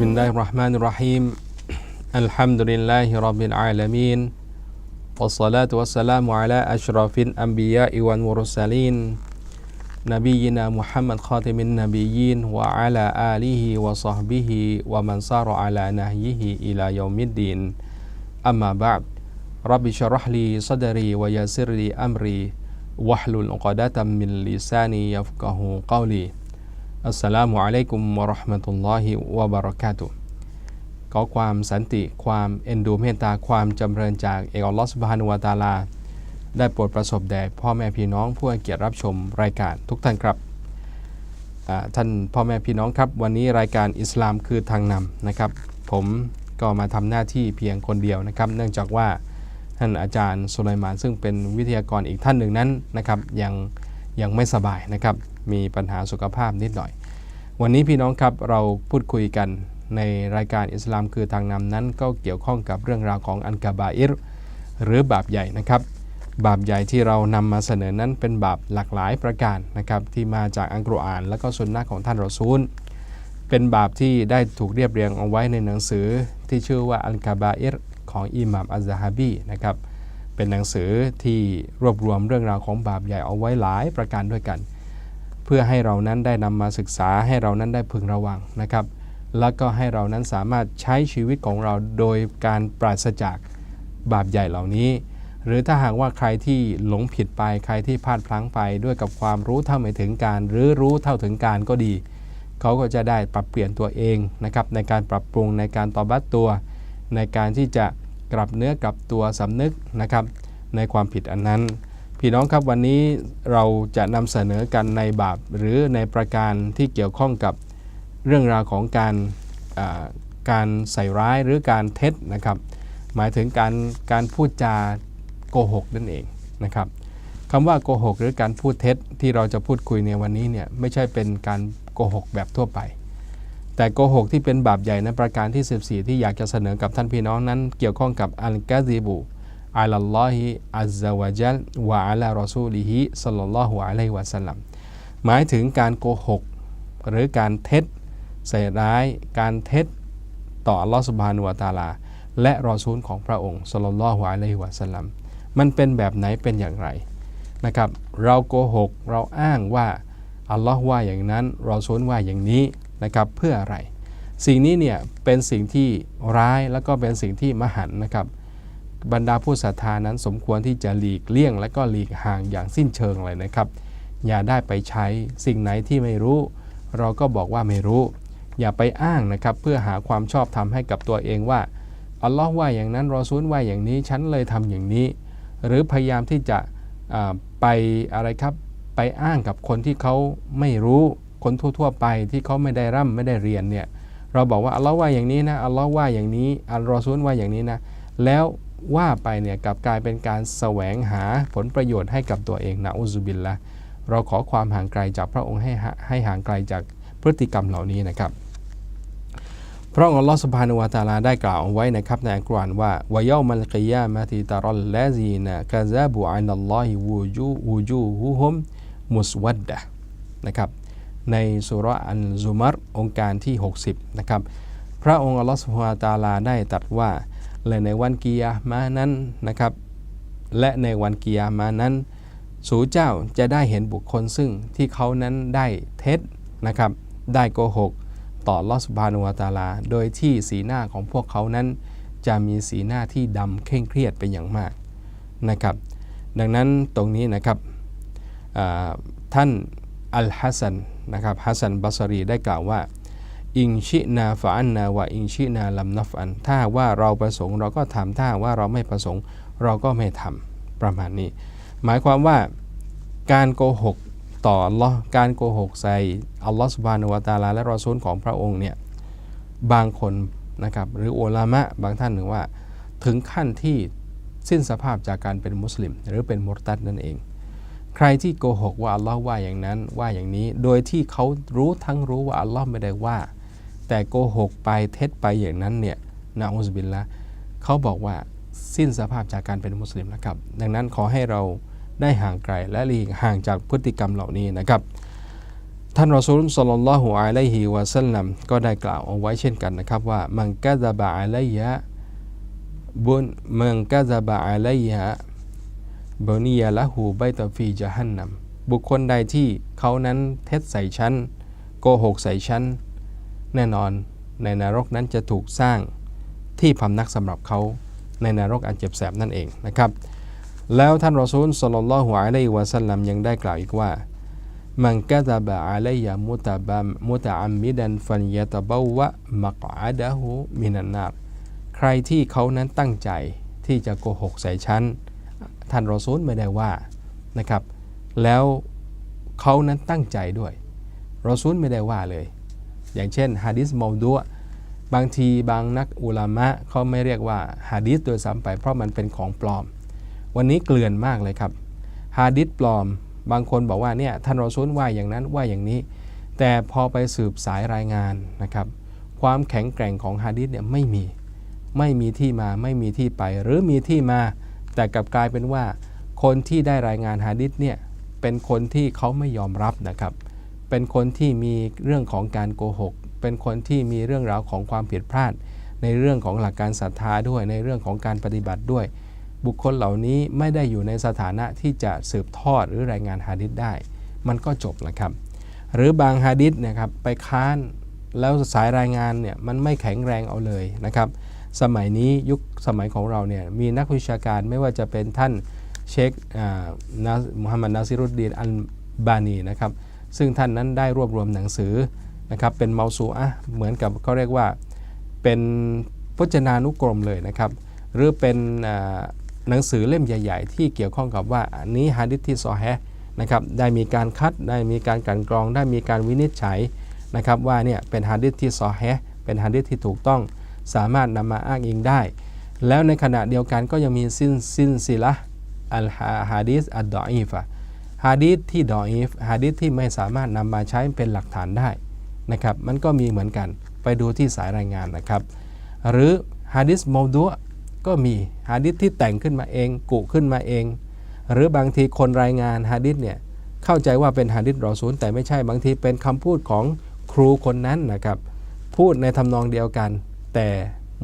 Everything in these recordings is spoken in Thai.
بسم الله الرحمن الرحيم الحمد لله رب العالمين والصلاة والسلام على أشرف الأنبياء والمرسلين نبينا محمد خاتم النبيين وعلى آله وصحبه ومن صار على نهيه إلى يوم الدين أما بعد رب اشرح لي صدري ويسر لي أمري واحلل عقدة من لساني يفقه قولي อัสสลามุอะลัยกุมวะราะห์มะตุลลอฮิวะบะเราะกาตุขอความสันติความเอ็นดูเมตตาความจำเริญจากเอกอัลลอฮฺสุบฮานุวะตาลา ได้โปรดประสบแด่พ่อแม่พี่น้องผู้เกียรติรับชมรายการทุกท่านครับท่านพ่อแม่พี่น้องครับ วันนี้รายการอิสลามคือทางนำนะครับ ผมก็มาทำหน้าที่เพียงคนเดียวนะครับ เนื่องจากว่าท่านอาจารย์สุไลมานซึ่งเป็นวิทยากรอีกท่านหนึ่งนั้นนะครับยังยังไม่สบายนะครับมีปัญหาสุขภาพนิดหน่อย วันนี้พี่น้องครับเราพูดคุยกันในรายการอิสลามคือทางนำนั้น ก็เกี่ยวข้องกับเรื่องราวของอันกาบาอิรหรือบาปใหญ่นะครับ บาปใหญ่ที่เรานำมาเสนอนั้นเป็นบาปหลากหลายประการนะครับที่มาจากอัลกุรอาน และก็สุนนะของท่านรอซูล เป็นบาปที่ได้ถูกเรียบเรียงเอาไว้ในหนังสือที่ชื่อว่าอันกาบาอิรของอิหม่ามอัลซะฮบีนะครับเป็นหนังสือที่รวบรวมเรื่องราวของบาปใหญ่เอาไว้หลายประการด้วยกัน พื่อให้เรานั้นได้นำมาศึกษาให้เรานั้นได้พึงระวังนะครับ แล้วก็ให้เรานั้นสามารถใช้ชีวิตของเราโดยการปราศจากบาปใหญ่เหล่านี้ หรือถ้าหากว่าใครที่หลงผิดไปใครที่พลาดพลั้งไปด้วยกับความรู้เท่าไม่ถึงการ หรือรู้เท่าถึงการก็ดี เขาก็จะได้ปรับเปลี่ยนตัวเองนะครับในการปรับปรุงในการตอบัตตัว ในการที่จะกลับเนื้อกลับตัวสำนึกนะครับในความผิดอันนั้น พี่น้องครับวันนี้เราจะนำเสนอกันในบาปหรือในประการที่เกี่ยวข้องกับเรื่องราวของการการใส่ร้ายหรือการเท็จนะครับ หมายถึงการการพูดจาโกหกนั่นเองนะครับคำว่าโกหกหรือการพูดเท็จที่เราจะพูดคุยในวันนี้เนี่ยไม่ใช่เป็นการโกหกแบบทั่วไป แต่โกหกที่เป็นบาปใหญ่ในประการที่ 14 ที่อยากจะเสนอกับท่านพี่น้องนั้น เกี่ยวข้องกับอัลกาซิบู อัลลอฮิอัลซาวะจัลวะอัลารอซูลิฮิสัลลัลลอฮุอะลัยฮิวะสัลลัมหมายถึงการโกหก หรือการเท็จใส่ร้ายการเท็จต่ออัลลอฮฺสุบฮานุวะตาลา และรอซูลของพระองค์สัลลัลลอฮุอะลัยฮิวะสัลลัมมันเป็นแบบไหนเป็นอย่างไรนะครับเราโกหกเราอ้างว่าอัลลอฮ์ว่าอย่างนั้นรอซูลว่าอย่างนี้นะครับเพื่ออะไร สิ่งนี้เนี่ยเป็นสิ่งที่ร้ายแล้วก็เป็นสิ่งที่มหันนะครับ บรรดาผู้ศรัทธานั้นสมควรที่จะหลีกเลี่ยง และก็หลีกห่างอย่างสิ้นเชิงเลยนะครับ อย่าได้ไปใช้สิ่งไหนที่ไม่รู้ เราก็บอกว่าไม่รู้ อย่าไปอ้างนะครับเพื่อหาความชอบธรรมให้กับตัวเองว่าอัลลอฮ์ว่าอย่างนั้นรอซูลว่าอย่างนี้ฉันเลยทำอย่างนี้ หรือพยายามที่จะไปอะไรครับไปอ้างกับคนที่เขาไม่รู้คนทั่ว ๆ ไปที่เขาไม่ได้ร่ำไม่ได้เรียนเนี่ยเราบอกว่าอัลลอฮ์ว่าอย่างนี้นะอัลลอฮ์ว่าอย่างนี้อัลรอซูลว่าอย่างนี้นะแล้ว ว่าไปเนี่ยกลับกลายเป็นการแสวงหาผลประโยชน์ให้กับตัวเองนะอุซุบิลละเราขอความห่างไกลจากพระองค์ให้ให้ห่างไกลจากพฤติกรรมเหล่านี้นะครับพระองค์อัลลอฮฺสุบฮานุวะตาลาได้กล่าวไว้นะครับในอัลกุรอานว่าวะยามัลกิยามะติตารัลลาซีนะกะซาบุอันัลลอฮิวูจูวูจูฮุฮุมมุสวัดดะนะครับในสุราอันซุมัรองค์การที่ 60นะครับพระองค์อัลลอฮฺสุบฮานะฮูวะตาลาได้ตรัสว่า และในวันกิยามะห์นั้นนะครับ และในวันกิยามะห์นั้น สูเจ้าจะได้เห็นบุคคลซึ่งที่เขานั้นได้เท็จนะครับ ได้โกหก ต่อลอสบานุวตาลา โดยที่สีหน้าของพวกเขานั้น จะมีสีหน้าที่ดำเคร่งเครียดเป็นอย่างมากนะครับ ดังนั้นตรงนี้นะครับท่านอัลฮัสซันนะครับฮัสซันบัสรีได้กล่าวว่า อิงชินาฟะอันนาวะอิงชินาลัมนัฟอัน ถ้าว่าเราประสงค์เราก็ทำถ้าว่าเราไม่ประสงค์เราก็ไม่ทำประมาณนี้ หมายความว่าการโกหกต่ออัลลอฮ์การโกหกใส่อัลลอฮ์สุบานุวาตาลาและรอซูลของพระองค์เนี่ยบางคนนะครับหรืออุลามะบางท่านถึงว่า ถึงขั้นที่สิ้นสภาพจากการเป็นมุสลิม หรือเป็นมุรตัดนั่นเอง ใครที่โกหกว่าอัลลอฮ์ว่าอย่างนั้นว่าอย่างนี้ โดยที่เขารู้ทั้งรู้ว่าอัลลอฮ์ไม่ได้ว่า แต่โกหกไปเท็จไปอย่างนั้นเนี่ยนะอุสบิลละเขาบอกว่าสิ้นสภาพจากการเป็นมุสลิมนะครับ ดังนั้นขอให้เราได้ห่างไกลและหลีกห่างจากพฤติกรรมเหล่านี้นะครับ ท่านรอซูลสลลัลลอฮุอะลัยฮิวะสัลลัมก็ได้กล่าวเอาไว้เช่นกันนะครับว่ามันกะซะบะอะลัยยะบุนมันกะซะบะอะลัยยะบุนียะละหูไบตฟีจะฮันนัมบุคคลใดที่เขานั้นเท็จใส่ฉันโกหกใส่ฉัน แน่นอนในนรกนั้นจะถูกสร้างที่พำนักสำหรับเขาในนรกอันเจ็บแสบนั่นเองนะครับ แล้วท่านรอซูลสลลัลลอฮุอะลัยวะสัลลัมยังได้กล่าวอีกว่ามันกะซะบะอะลัยะมุตะบะมุตะอัมมิดันฟันยะตะบาวะมักอะดะฮูมินันนารใครที่เขานั้นตั้งใจที่จะโกหกใส่ฉันท่านรอซูลไม่ได้ว่านะครับ แล้วเขานั้นตั้งใจด้วยรอซูลไม่ได้ว่าเลย อย่างเช่นฮะดิษมอดัวบางทีบางนักอุลามะเขาไม่เรียกว่าฮะดิษโดยซ้ำไปเพราะมันเป็นของปลอม วันนี้เกลื่อนมากเลยครับฮะดิษปลอม บางคนบอกว่าเนี่ยท่านรอซูลว่าอย่างนั้นว่าอย่างนี้ แต่พอไปสืบสายรายงานนะครับ ความแข็งแกร่งของฮะดิษเนี่ยไม่มีไม่มีที่มาไม่มีที่ไปหรือมีที่มา แต่กลับกลายเป็นว่า คนที่ได้รายงานฮะดิษเนี่ยเป็นคนที่เขาไม่ยอมรับนะครับ เป็นคนที่มีเรื่องของการโกหก เป็นคนที่มีเรื่องราวของความผิดพลาด ในเรื่องของหลักการศรัทธาด้วย ในเรื่องของการปฏิบัติด้วย บุคคลเหล่านี้ไม่ได้อยู่ในสถานะที่จะสืบทอดหรือรายงานฮะดิษได้ มันก็จบแล้วครับ หรือบางฮะดิษนะครับไปค้านแล้วสายรายงานเนี่ยมันไม่แข็งแรงเอาเลยนะครับ สมัยนี้ยุคสมัยของเราเนี่ยมีนักวิชาการไม่ว่าจะเป็นท่านเชคนามุฮัมมัดนาซิรุดดีนอันบานีนะครับ ซึ่งท่านนั้นได้รวบรวมหนังสือนะครับเป็นเมาซูอะเหมือนกับเขาเรียกว่าเป็นพจนานุกรมเลยนะครับ หรือเป็นหนังสือเล่มใหญ่ ๆ ที่เกี่ยวข้องกับว่าอันนี้ฮะดิษที่ซอแฮนะครับได้มีการคัดได้มีการกันกรอง ได้มีการวินิจฉัยนะครับว่าเนี่ยเป็นฮะดิษที่ซอแฮเป็นฮะดิษที่ถูกต้องสามารถนำมาอ้างอิงได้ แล้วในขณะเดียวกันก็ยังมีซินซินซิละอัลฮะดิษอัดดออีฟะ ฮะดิษที่ดออีฟฮะดิษที่ไม่สามารถนำมาใช้เป็นหลักฐานได้นะครับ มันก็มีเหมือนกันไปดูที่สายรายงานนะครับ หรือฮะดิษโมดัวก็มีฮะดิษที่แต่งขึ้นมาเองกุขึ้นมาเอง หรือบางทีคนรายงานฮะดิษเนี่ยเข้าใจว่าเป็นฮะดิษรอซูลแต่ไม่ใช่บางทีเป็นคำพูดของครูคนนั้นนะครับ พูดในทำนองเดียวกัน แต่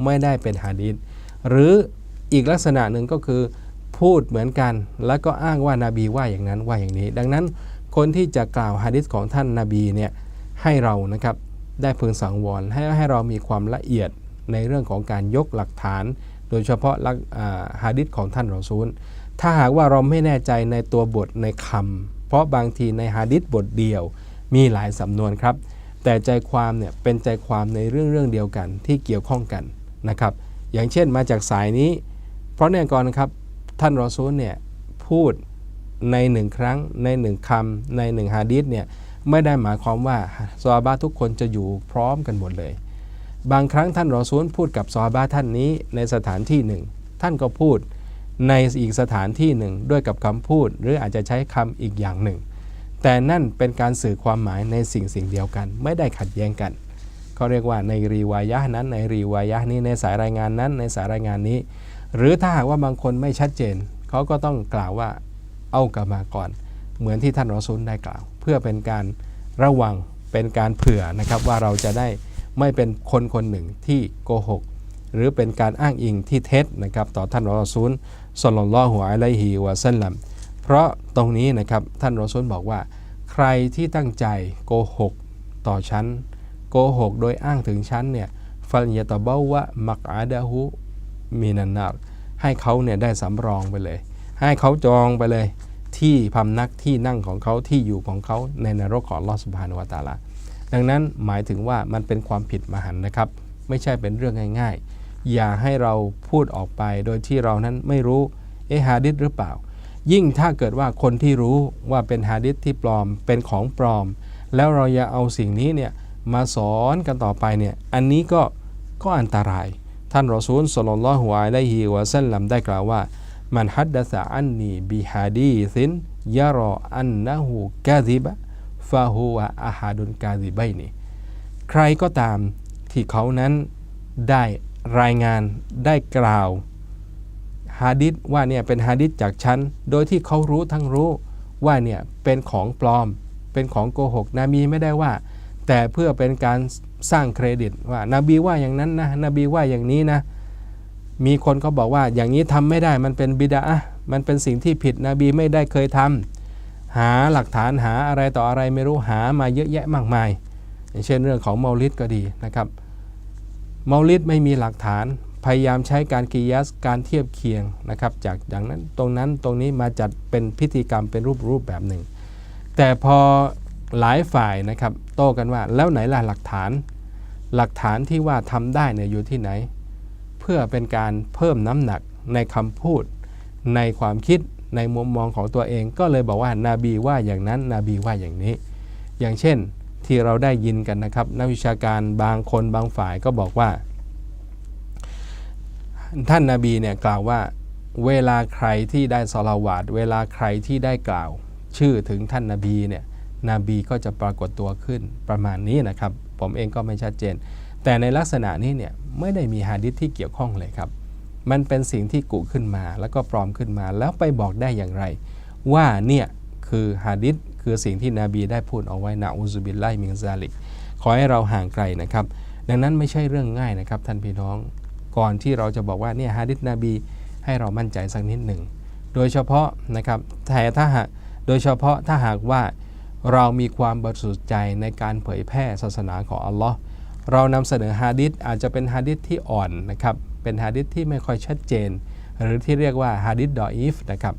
ไม่ได้เป็นฮะดิษหรืออีกลักษณะหนึ่งก็คือ พูดเหมือนกัน แล้วก็อ้างว่านาบีว่าอย่างนั้นว่าอย่างนี้ ดังนั้นคนที่จะกล่าวฮะดิษของท่านนาบีเนี่ยให้เรานะครับได้พึงสังวรให้ให้เรามีความละเอียดในเรื่องของการยกหลักฐาน โดยเฉพาะฮะดิษของท่านรอซูล ถ้าหากว่าเราไม่แน่ใจในตัวบทในคำเพราะบางทีในฮะดิษบทเดียวมีหลายสำนวนครับ แต่ใจความเนี่ยเป็นใจความในเรื่องเรื่องเดียวกันที่เกี่ยวข้องกันนะครับ อย่างเช่นมาจากสายนี้ เพราะแน่นอนครับ ท่านรอซูลเนี่ยพูดในหนึ่งครั้งในหนึ่งคำในหนึ่งฮะดิษเนี่ยไม่ได้หมายความว่าซอฮาบะทุกคนจะอยู่พร้อมกันหมดเลย บางครั้งท่านรอซูลพูดกับซอฮาบะท่านนี้ในสถานที่หนึ่ง ท่านก็พูดในอีกสถานที่หนึ่งด้วยกับคำพูด หรืออาจจะใช้คำอีกอย่างหนึ่ง แต่นั่นเป็นการสื่อความหมายในสิ่งสิ่งเดียวกัน ไม่ได้ขัดแย้งกันเขาเรียกว่าในรีวายะนั้นในรีวายะนี้ในสายรายงานนั้นในสายรายงานนี้ หรือถ้าหากว่าบางคนไม่ชัดเจน เขาก็ต้องกล่าวว่าเอากลับมาก่อน เหมือนที่ท่านรอซูลได้กล่าว เพื่อเป็นการระวังเป็นการเผื่อนะครับว่าเราจะได้ไม่เป็นคนคนหนึ่งที่โกหก หรือเป็นการอ้างอิงที่เท็จนะครับต่อท่านรอซูลสลลลลอฮุอะลัยฮิวะซัลลัมเพราะตรงนี้นะครับท่านรอซูลบอกว่า ใครที่ตั้งใจโกหกต่อฉันโกหกโดยอ้างถึงฉันเนี่ยฟัลยตะเบาวะมักอาดะฮุ มีนันนาให้เขาเนี่ยได้สำรองไปเลย ให้เขาจองไปเลย ที่พำนักที่นั่งของเขาที่อยู่ของเขาในนรกของลอสุภานวตาลาดังนั้นหมายถึงว่ามันเป็นความผิดมหันนะครับ ไม่ใช่เป็นเรื่องง่ายๆ อย่าให้เราพูดออกไปโดยที่เรานั้นไม่รู้เอฮาดิษหรือเปล่า ยิ่งถ้าเกิดว่าคนที่รู้ว่าเป็นฮาดิษที่ปลอมเป็นของปลอม แล้วเราอย่าเอาสิ่งนี้เนี่ยมาสอนกันต่อไปเนี่ยอันนี้ก็ก็อันตราย ท่านรอซูลสลลัลลอฮุอะลัยฮิวะซัลลัมได้กล่าวว่า มันฮัดดะสะอันนีบิฮาดีซินยารออันนะฮูกาซิบะฟาฮูวะอาฮาดุนกาซิบัยนีใครก็ตามที่เขานั้นได้รายงานได้กล่าวฮะดิษว่าเนี่ยเป็นฮะดิษจากฉัน โดยที่เขารู้ทั้งรู้ว่าเนี่ยเป็นของปลอม เป็นของโกหกนบีไม่ได้ว่า แต่เพื่อเป็นการ สร้างเครดิตว่านบีว่าอย่างนั้นนะนบีว่าอย่างนี้นะ มีคนเขาบอกว่าอย่างนี้ทำไม่ได้มันเป็นบิดาอะมันเป็นสิ่งที่ผิดนบีไม่ได้เคยทำหาหลักฐานหาอะไรต่ออะไรไม่รู้หามาเยอะแยะมากมาย อย่างเช่นเรื่องของเมาลิดก็ดีนะครับเมาลิดไม่มีหลักฐานพยายามใช้การกิยัสการเทียบเคียงนะครับ จากอย่างนั้นตรงนั้นตรงนี้มาจัดเป็นพิธีกรรมเป็นรูปรูปแบบหนึ่ง แต่พอ หลายฝ่ายนะครับ โต้กันว่าแล้วไหนล่ะหลักฐาน หลักฐานที่ว่าทำได้เนี่ยอยู่ที่ไหน เพื่อเป็นการเพิ่มน้ำหนักในคำพูด ในความคิดในมุมมองของตัวเอง ก็เลยบอกว่านาบีว่าอย่างนั้นนบีว่าอย่างนี้ อย่างเช่นที่เราได้ยินกันนะครับ นักวิชาการบางคนบางฝ่ายก็บอกว่า ท่านนาบีเนี่ยกล่าวว่า เวลาใครที่ได้สลาวาดเวลาใครที่ได้กล่าว ชื่อถึงท่านนาบีเนี่ย นบีก็จะปรากฏตัวขึ้นประมาณนี้นะครับ ผมเองก็ไม่ชัดเจน แต่ในลักษณะนี้เนี่ยไม่ได้มีฮะดิษที่เกี่ยวข้องเลยครับ มันเป็นสิ่งที่กุขึ้นมา แล้วก็ปลอมขึ้นมา แล้วไปบอกได้อย่างไร ว่าเนี่ยคือฮะดิษคือสิ่งที่นบีได้พูดเอาไว้นะอูซุบิลไลมิงซาลิกขอให้เราห่างไกลนะครับ ดังนั้นไม่ใช่เรื่องง่ายนะครับท่านพี่น้อง ก่อนที่เราจะบอกว่าเนี่ยฮะดิษนบีให้เรามั่นใจสักนิดหนึ่ง โดยเฉพาะนะครับแต่ถ้าหากโดยเฉพาะถ้าหากว่า เรามีความบริสุทธิ์ใจในการเผยแพร่ศาสนาของอัลลอฮ์เรานำเสนอฮะดิษอาจจะเป็นฮะดิษที่อ่อนนะครับเป็นฮะดิษที่ไม่ค่อยชัดเจน หรือที่เรียกว่าฮะดิษดออีฟนะครับ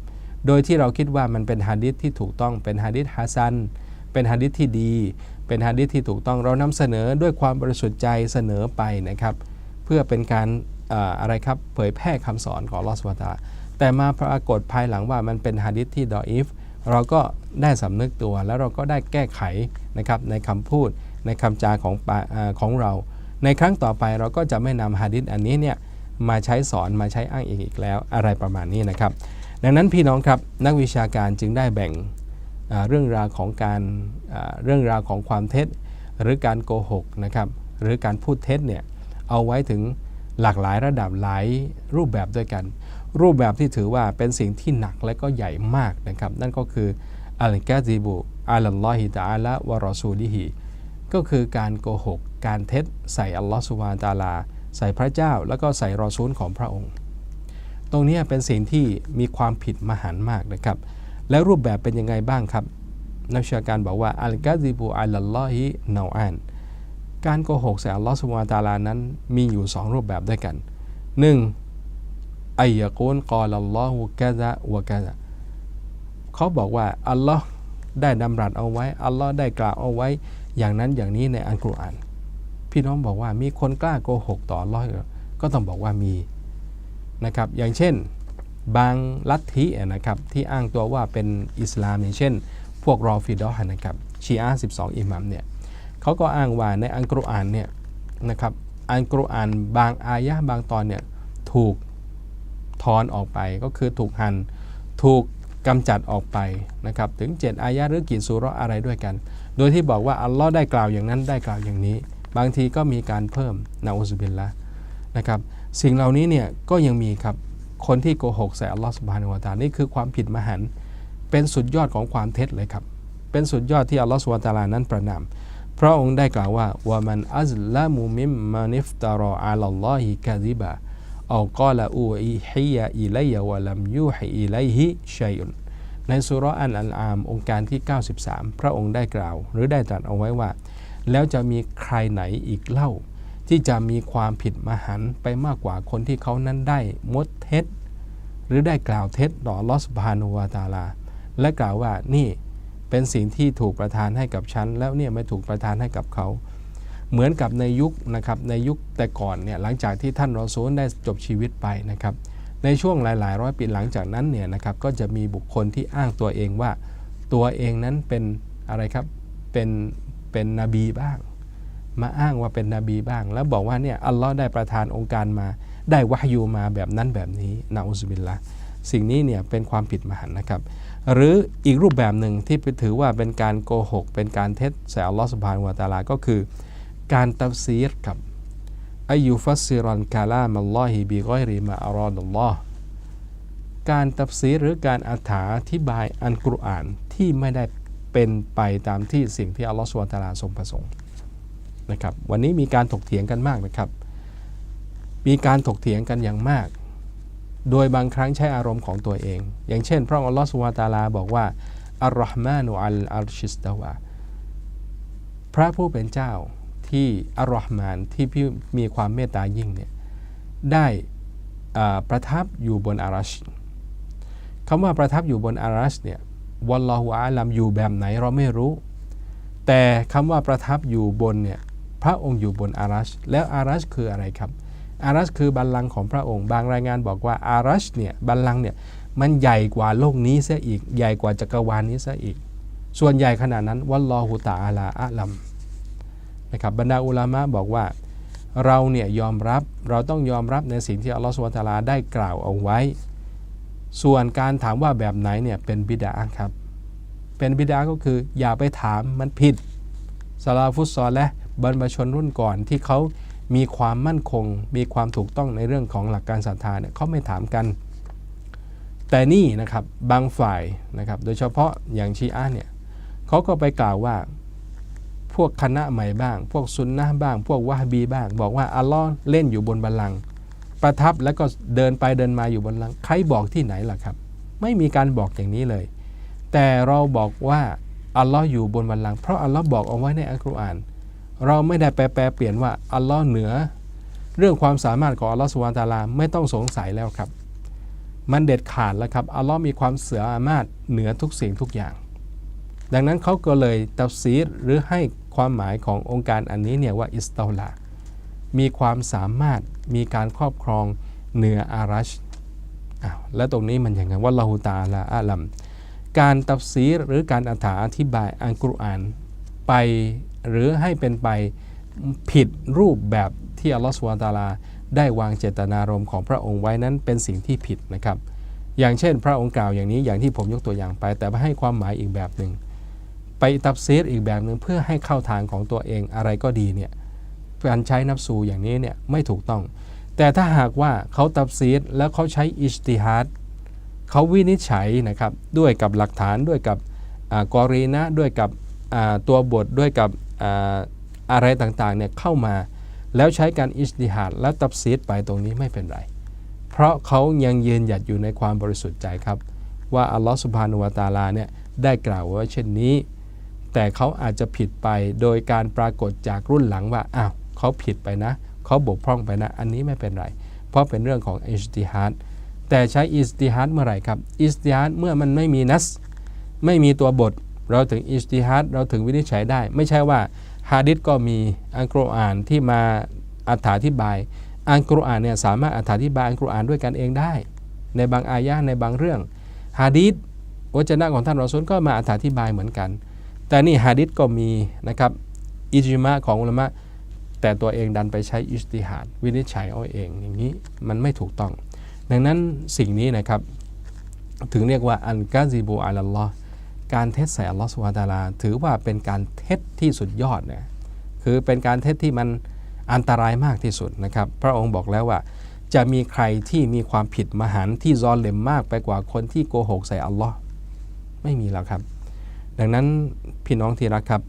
โดยที่เราคิดว่ามันเป็นฮะดิษที่ถูกต้องเป็นฮะดิษฮัสซันเป็นฮะดิษที่ดี เป็นฮะดิษที่ถูกต้องเรานำเสนอด้วยความบริสุทธิ์ใจเสนอไปนะครับ เพื่อเป็นการอะไรครับเผยแพร่คำสอนของลอสวาตาแต่มาปรากฏภายหลังว่ามันเป็นฮะดิษที่ดออีฟ เราก็ได้สำนึกตัวแล้วเราก็ได้แก้ไขนะครับในคำพูดในคำจาของปาเอ่อของเรา ในครั้งต่อไปเราก็จะไม่นำฮะดิษอันนี้เนี่ยมาใช้สอนมาใช้อ้างอิงอีกแล้วอะไรประมาณนี้นะครับ ดังนั้นพี่น้องครับนักวิชาการจึงได้แบ่งเรื่องราวของการเรื่องราวของความเท็จ หรือการโกหกนะครับหรือการพูดเท็จเนี่ยเอาไว้ถึงหลากหลายระดับหลายรูปแบบด้วยกัน รูปแบบที่ถือว่าเป็นสิ่งที่หนักและก็ใหญ่มากนะครับ นั่นก็คืออัลกาซิบุอัลลอฮิตาละวะรอซูลิฮิก็คือการโกหก การเท็จใส่อัลลอฮฺสุบานตาลา ใส่พระเจ้า แล้วก็ใส่รอซูลของพระองค์ ตรงนี้เป็นสิ่งที่มีความผิดมหันมากนะครับ แล้วรูปแบบเป็นยังไงบ้างครับ นักวิชาการบอกว่าอัลกาซิบุอัลลอฮินาอันการโกหกใส่อัลลอฮฺสุบานตาลานั้นมีอยู่ 2 รูปแบบด้วยกัน 1. อัยะกูนกอลัลลอฮุกะซะวะกะซะเขาบอกว่าอัลลอฮ์ได้ดำรัสเอาไว้ อัลลอฮ์ได้กล่าวเอาไว้ อย่างนั้นอย่างนี้ในอัลกุรอาน พี่น้องบอกว่ามีคนกล้าโกหกต่ออัลลอฮ์ก็ต้องบอกว่ามีนะครับ อย่างเช่นบางลัทธินะครับที่อ้างตัวว่าเป็นอิสลามอย่างเช่น พวกรอฟิดอห์นะครับชีอะห์12 อิหมัมเนี่ยเขาก็อ้างว่าในอัลกุรอานเนี่ยนะครับอัลกุรอานบางอายะห์บางตอนเนี่ยถูก ถอนออกไปก็คือถูกหันถูกกำจัดออกไปนะครับถึง 7 อายะหรือกี่สุรอะไรด้วยกัน โดยที่บอกว่าอัลลอฮ์ได้กล่าวอย่างนั้นได้กล่าวอย่างนี้ บางทีก็มีการเพิ่มนาอุสบิลละนะครับสิ่งเหล่านี้เนี่ยก็ยังมีครับคนที่โกหกใส่อัลลอฮ์สุบฮานะฮูวะตานี่คือความผิดมหันเป็นสุดยอดของความเท็จเลยครับ เป็นสุดยอดที่อัลลอฮ์สุบฮานะฮูวะตาลานั้นประนามพระองค์ได้กล่าวว่าว่ามันอัซลามุมิมมานิฟตารออัลลอฮิกะซิบะ เอากอลาอูอิฮิยะอิไลยวะลัมยูฮิอิไลฮิชัยุนในสุรอันอัลอาม องค์การที่ 93 พระองค์ได้กล่าว หรือได้ตรัสเอาไว้ว่า แล้วจะมีใครไหนอีกเล่า ที่จะมีความผิดมหันไปมากกว่าคนที่เขานั้นได้มดเท็จ หรือได้กล่าวเท็จต่อลอสบานุวาตาลา และกล่าวว่านี่เป็นสิ่งที่ถูกประทานให้กับฉัน แล้วเนี่ยไม่ถูกประทานให้กับเขา เหมือนกับในยุคนะครับในยุคแต่ก่อนเนี่ยหลังจากที่ท่านรอซูลได้จบชีวิตไปนะครับในช่วงหลาย ๆ ร้อยปีหลังจากนั้นเนี่ยนะครับก็จะมีบุคคลที่อ้างตัวเองว่า ตัวเองนั้นเป็นอะไรครับเป็นเป็นนบีบ้าง มาอ้างว่าเป็นนบีบ้าง แล้วบอกว่าเนี่ยอัลลอฮ์ได้ประทานองค์การมา ได้วะฮยูมาแบบนั้นแบบนี้นะอุสบิลละสิ่งนี้เนี่ยเป็นความผิดมหันนะครับ หรืออีกรูปแบบหนึ่งที่ถือว่าเป็นการโกหก เป็นการเท็จใส่อัลลอฮ์สุบฮานวะตาลาก็คือ การตัฟซีรกับอายุฟัสซิรันกาลามัลลอฮิบิกอยริมาอารอดัลลอฮ์การตัฟซีรหรือการอธิบายอันกุรอานที่ไม่ได้เป็นไปตามที่สิ่งที่อัลลอฮฺสุวาตาลาทรงประสงค์นะครับวันนี้มีการถกเถียงกันมากนะครับ มีการถกเถียงกันอย่างมาก โดยบางครั้งใช้อารมณ์ของตัวเอง อย่างเช่น พระองค์อัลลอฮฺสุวาตาลาบอกว่าอัลลอฮ์มานุอัลอัลชิสตาวาพระผู้เป็นเจ้า ที่อัลลอฮ์มานที่พี่มีความเมตตายิ่งเนี่ยได้ประทับอยู่บนอารัชคำว่าประทับอยู่บนอารัชเนี่ยวัลลอฮุอาลัมอยู่แบบไหนเราไม่รู้ แต่คำว่าประทับอยู่บนเนี่ยพระองค์อยู่บนอารัชแล้วอารัชคืออะไรครับ อารัชคือบัลลังก์ของพระองค์ บางรายงานบอกว่าอารัชเนี่ยบัลลังก์เนี่ยมันใหญ่กว่าโลกนี้เสียอีก ใหญ่กว่าจักรวาลนี้เสียอีก ส่วนใหญ่ขนาดนั้นวัลลอฮุตาอาลาอะลัม นะครับบรรดาอุลามะบอกว่า เราเนี่ยยอมรับเราต้องยอมรับในสิ่งที่อัลลอฮฺสุบตาลาได้กล่าวเอาไว้ ส่วนการถามว่าแบบไหนเนี่ยเป็นบิดาครับ เป็นบิดาก็คืออย่าไปถามมันผิดซาลาฟุตซอลและบรรพชนรุ่นก่อนที่เขามีความมั่นคง มีความถูกต้องในเรื่องของหลักการศรัทธาเนี่ยเขาไม่ถามกัน แต่นี่นะครับบางฝ่ายนะครับ โดยเฉพาะอย่างชีอะเนี่ยเขาก็ไปกล่าวว่า พวกคณะใหม่บ้าง พวกซุนนะบ้าง พวกวะฮบีบ้าง บอกว่าอัลลอฮ์เล่นอยู่บนบัลลังก์ประทับแล้วก็เดินไปเดินมาอยู่บนบัลลังก์ใครบอกที่ไหนล่ะครับ ไม่มีการบอกอย่างนี้เลย แต่เราบอกว่าอัลลอฮ์อยู่บนบัลลังก์เพราะอัลลอฮ์บอกเอาไว้ในอัลกุรอาน เราไม่ได้แปลแปลเปลี่ยนว่าอัลลอฮ์เหนือ เรื่องความสามารถของอัลลอฮ์สุวาตาลาไม่ต้องสงสัยแล้วครับ มันเด็ดขาดแล้วครับอัลลอฮ์มีความเสืออามารถเหนือทุกสิ่งทุกอย่างดังนั้นเขาก็เลยตัฟซีรหรือให้ ความหมายขององค์การอันนี้เนี่ยว่าอิสตาลามีความสามารถมีการครอบครองเหนืออารัชอ้าวแล้วตรงนี้มันยังไงว่าลาหูตาลาอาลัมการตัฟซีรหรือการอธิบายอัลกุรอานไปหรือให้เป็นไปผิดรูปแบบที่อัลลอฮฺสุวาตาลา ได้วางเจตนารมณ์ของพระองค์ไว้นั้นเป็นสิ่งที่ผิดนะครับ อย่างเช่น พระองค์กล่าวอย่างนี้อย่างที่ผมยกตัวอย่างไป แต่ให้ความหมายอีกแบบหนึ่ง ไปตับเซตอีกแบบหนึ่งเพื่อให้เข้าทางของตัวเองอะไรก็ดีเนี่ยการใช้นับสูอย่างนี้เนี่ยไม่ถูกต้อง แต่ถ้าหากว่าเขาตับซีดแล้วเขาใช้อิสติฮัดเขาวินิจฉัยนะครับด้วยกับหลักฐานด้วยกับกอรีนะด้วยกับตัวบทด้วยกับอะไรต่างๆเนี่ยเข้ามา แล้วใช้การอิสติฮัดแล้วตับซีดไปตรงนี้ไม่เป็นไร เพราะเขายังยืนหยัดอยู่ในความบริสุทธิ์ใจครับ ว่าอัลลอฮฺสุบฮานุวาตาลาเนี่ยได้กล่าวไว้เช่นนี้ แต่เขาอาจจะผิดไปโดยการปรากฏจากรุ่นหลังว่าอ้าวเขาผิดไปนะ เขาบกพร่องไปนะ อันนี้ไม่เป็นไร เพราะเป็นเรื่องของอิสติฮัดแต่ใช้อิสติฮัดเมื่อไหร่ครับอิสติฮัดเมื่อมันไม่มีนัส ไม่มีตัวบท เราถึงอิสติฮัดเราถึงวินิจฉัยได้ ไม่ใช่ว่าฮะดิษก็มีอัลกุรอานที่มาอธิบายอัลกุรอานเนี่ยสามารถอธิบายอัลกุรอานด้วยกันเองได้ ในบางอายะในบางเรื่องฮะดิษวจนะของท่านรอซูลก็มาอธิบายเหมือนกัน แต่นี่ฮะดิษก็มีนะครับอิจิมะของอุลามะแต่ตัวเองดันไปใช้อิสติฮัดวินิจฉัยเอาเองอย่างนี้มันไม่ถูกต้อง ดังนั้นสิ่งนี้นะครับ ถึงเรียกว่าอันกาซิบูอัลลอฮ์การเทศใส่อัลลอฮ์สุวาตาลา ถือว่าเป็นการเทศที่สุดยอดเนี่ยคือเป็นการเทศที่มันอันตรายมากที่สุดนะครับ พระองค์บอกแล้วว่า จะมีใครที่มีความผิดมหันที่ซอนเลมมากไปกว่าคนที่โกหกใส่อัลลอฮ์ไม่มีแล้วครับ ดังนั้นพี่น้องที่รักครับ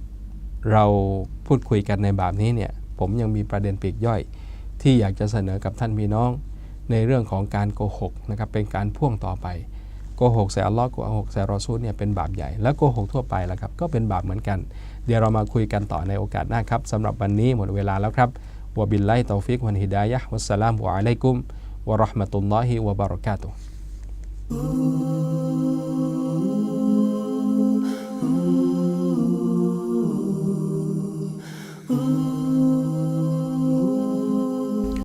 เราพูดคุยกันในแบบนี้เนี่ยผมยังมีประเด็นปีกย่อย ที่อยากจะเสนอกับท่านพี่น้อง ในเรื่องของการโกหกนะครับเป็นการพ่วงต่อไปโกหกใส่อัลลอฮ์โกหกใส่รอซูลเนี่ยเป็นบาปใหญ่ และโกหกทั่วไปแล้วครับก็เป็นบาปเหมือนกัน เดี๋ยวเรามาคุยกันต่อในโอกาสหน้าครับสำหรับวันนี้หมดเวลาแล้วครับวบิลไลตอฟิกวันฮิดายะวัสสลามุอะลัยกุมวะราะห์มะตุลลอฮิวะบารอกาตุฮ์